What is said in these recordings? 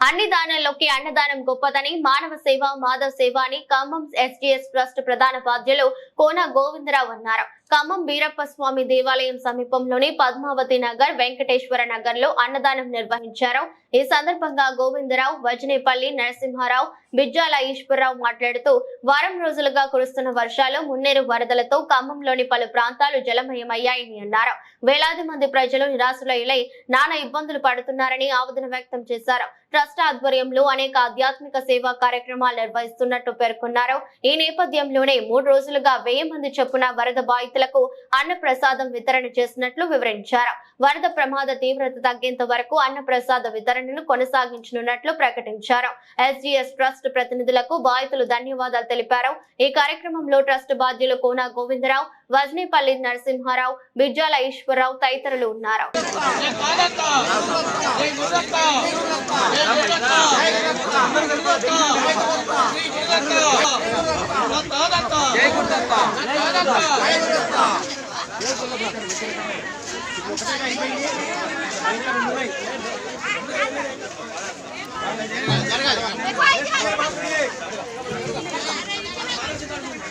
అన్ని దానాల్లోకి అన్నదానం గొప్పదని మానవ సేవ మాధవ సేవ అని ఖమ్మం ఎస్జీఎస్ ట్రస్ట్ ప్రధాన బాధ్యులు కోన గోవిందరావు అన్నారు. ఖమ్మం బీరప్ప స్వామి దేవాలయం సమీపంలోని పద్మావతి నగర్ వెంకటేశ్వర నగర్లో అన్నదానం నిర్వహించారు. ఈ సందర్భంగా గోవిందరావు వజనేపల్లి నరసింహారావు బిజ్జాల ఈశ్వరరావు మాట్లాడుతూ వారం రోజులుగా కురుస్తున్న వర్షాలు మున్నేరు వరదలతో ఖమ్మంలోని పలు ప్రాంతాలు జలమయమయ్యాయని అన్నారు. వేలాది మంది ప్రజలు నిరాశలైలై నానా ఇబ్బందులు పడుతున్నారని ఆవేదన వ్యక్తం చేశారు. ట్రస్ట్ ఆధ్వర్యంలో అనేక ఆధ్యాత్మిక సేవా కార్యక్రమాలు నిర్వహిస్తున్నట్టు పేర్కొన్నారు. ఈ నేపథ్యంలోనే మూడు రోజులుగా వెయ్యి మంది చొప్పున వరద బాధితులకు అన్న ప్రసాదం వితరణ చేసినట్లు వివరించారు. వరద ప్రమాద తీవ్రత తగ్గేంత వరకు అన్న ప్రసాద వితరణను కొనసాగించనున్నట్లు ప్రకటించారు. ఎస్జీఎస్ ట్రస్ట్ ప్రతినిధులకు బాధితులు ధన్యవాదాలు తెలిపారు. ఈ కార్యక్రమంలో ట్రస్ట్ బాధ్యులు కోనా గోవిందరావు వజ్నేపల్లి నరసింహారావు బిజ్జాల ఈశ్వరరావు తదితరులు ఉన్నారు.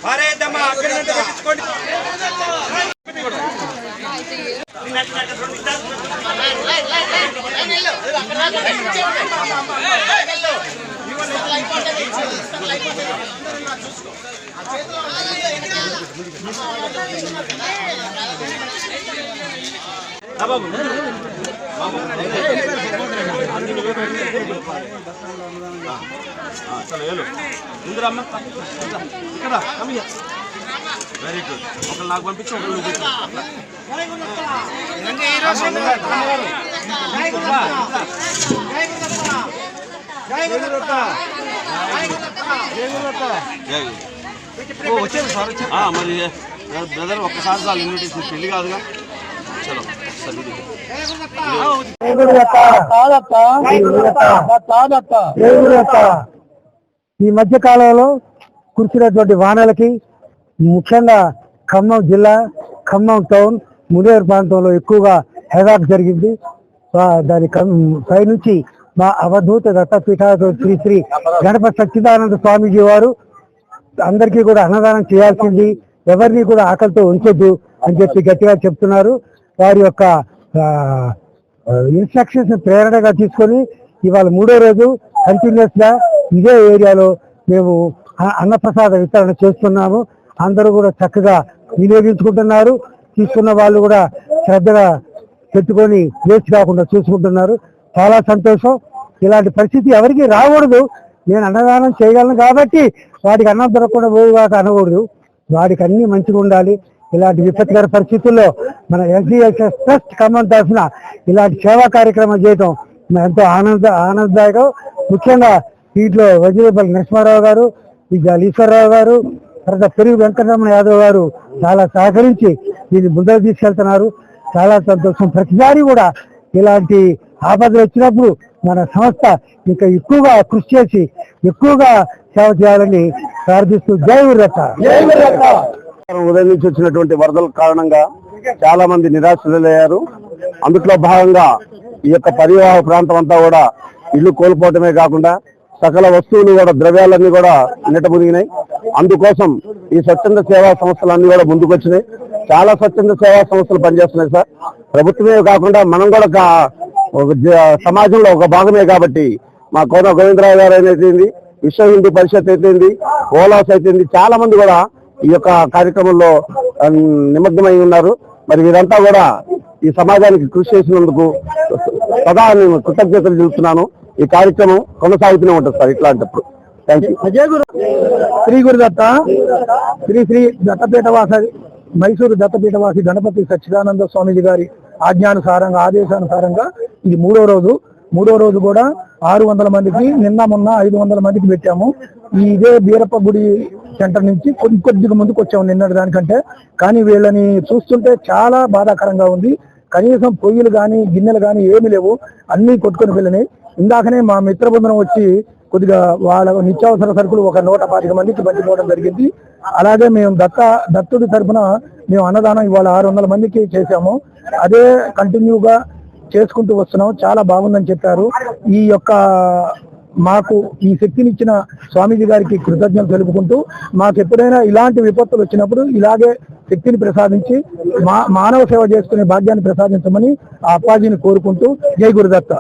పారేద్దామా అక్కడ పెట్టించుకోండి పెట్టించుకోండి వెరీ గుడ్ ఒకళ్ళు నాకు పంపించి ఒకళ్ళు నువ్వు పెట్టు. వచ్చారు సార్ వచ్చారు. మరి బ్రదర్ ఒక్కసారి చాలు ఇన్విటేషన్ పెళ్ళి కాదుగా చలో ఈ మధ్య కాలంలో కురిసినటువంటి వానలకి ముఖ్యంగా ఖమ్మం జిల్లా ఖమ్మం టౌన్ మునేరు ప్రాంతంలో ఎక్కువగా హెదాక్ జరిగింది. దాని పైనుంచి మా అవధూత దత్తపీఠాధ శ్రీ శ్రీ గణపతి సచ్చిదానంద స్వామీజీ వారు అందరికీ కూడా అన్నదానం చేయాల్సింది. ఎవరిని కూడా ఆకలితో ఉంచొద్దు అని చెప్పి గట్టిగా చెప్తున్నారు. వారి యొక్క ఇన్స్ట్రక్షన్స్ ప్రేరణగా తీసుకొని ఇవాళ మూడో రోజు కంటిన్యూస్గా ఇదే ఏరియాలో మేము అన్నప్రసాద వితరణ చేస్తున్నాము. అందరూ కూడా చక్కగా వినియోగించుకుంటున్నారు. తీసుకున్న వాళ్ళు కూడా శ్రద్ధగా పెట్టుకొని వేస్ట్ కాకుండా చూసుకుంటున్నారు. చాలా సంతోషం. ఇలాంటి పరిస్థితి ఎవరికి రాకూడదు. నేను అన్నదానం చేయగలను కాబట్టి వాడికి అన్నం దొరకకుండా పోయేవాక అనకూడదు. వాడికి అన్ని మంచిగా ఉండాలి. ఇలాంటి విపత్కర పరిస్థితుల్లో మన ఎస్డిఎస్ఎస్ ట్రస్ట్ ఖమ్మం తరఫున ఇలాంటి సేవా కార్యక్రమం చేయటం ఎంతో ఆనంద ఆనందదాయకం. ముఖ్యంగా వీటిలో వజ్రపల్లి నరసింహారావు గారు విజయాల ఈశ్వరరావు గారు తర్వాత పెరుగు వెంకటరమణ యాదవ్ గారు చాలా సహకరించి దీన్ని ముందరకు తీసుకెళ్తున్నారు. చాలా సంతోషం. ప్రతిసారి కూడా ఇలాంటి ఆపదలు వచ్చినప్పుడు మన సంస్థ ఇంకా ఎక్కువగా కృషి చేసి ఎక్కువగా సేవ చేయాలని ప్రార్థిస్తూ జై వీరత ఉదయం నుంచి వచ్చినటువంటి వరదల కారణంగా చాలా మంది నిరాశలయ్యారు అందులో భాగంగా ఈ యొక్క పరివాహ ప్రాంతం అంతా కూడా ఇల్లు కోల్పోవటమే కాకుండా సకల వస్తువులు కూడా ద్రవ్యాలన్నీ కూడా నిట మునిగినాయి. అందుకోసం ఈ స్వచ్ఛంద సేవా సంస్థలన్నీ కూడా ముందుకొచ్చినాయి. చాలా స్వచ్ఛంద సేవా సంస్థలు పనిచేస్తున్నాయి సార్. ప్రభుత్వమే కాకుండా మనం కూడా ఒక సమాజంలో ఒక భాగమే కాబట్టి మా కోన గోవిందరావు గారు అయితేంది విశ్వ హిందూ పరిషత్ అయితేంది ఓలాస్ అయితేంది చాలా మంది కూడా ఈ యొక్క కార్యక్రమంలో నిమగ్నమై ఉన్నారు. మరి వీరంతా కూడా ఈ సమాజానికి కృషి చేసినందుకు సదా నేను కృతజ్ఞతలు చెబుతున్నాను ఈ కార్యక్రమం కొనసాగుతూనే ఉంటుంది సార్ ఇట్లాంటప్పుడు. శ్రీ గురు దత్త శ్రీ శ్రీ దత్తపీఠవాస మైసూరు దత్తపీఠవాసి గణపతి సచ్చిదానంద స్వామిజీ గారి ఆజ్ఞానుసారంగా ఆదేశానుసారంగా ఇది మూడో రోజు మూడో రోజు కూడా ఆరు వందల మందికి నిన్న మొన్న ఐదు వందల మందికి పెట్టాము. ఇదే బీరప్ప గుడి సెంటర్ నుంచి కొద్ది కొద్దిగా ముందుకు వచ్చాము నిన్నటి దానికంటే. కానీ వీళ్ళని చూస్తుంటే చాలా బాధాకరంగా ఉంది. కనీసం పొయ్యిలు కానీ గిన్నెలు కానీ ఏమీ లేవు. అన్ని కొట్టుకొని వెళ్ళినాయి. ఇందాకనే మా మిత్ర బృందం వచ్చి కొద్దిగా వాళ్ళ నిత్యావసర సరుకులు ఒక నూట పాతిక మందికి పంచిపోవడం జరిగింది. అలాగే మేము దత్త దత్తుడి తరఫున మేము అన్నదానం ఇవాళ ఆరు వందల మందికి చేశాము. అదే కంటిన్యూగా చేసుకుంటూ వస్తున్నాం. చాలా బాగుందని చెప్పారు. ఈ యొక్క మాకు ఈ శక్తినిచ్చిన స్వామీజీ గారికి కృతజ్ఞతలు తెలుపుకుంటూ మాకు ఎప్పుడైనా ఇలాంటి విపత్తులు వచ్చినప్పుడు ఇలాగే శక్తిని ప్రసాదించి మా మానవ సేవ చేసుకునే భాగ్యాన్ని ప్రసాదించమని ఆ అప్పాజీని కోరుకుంటూ జై గురుదత్త.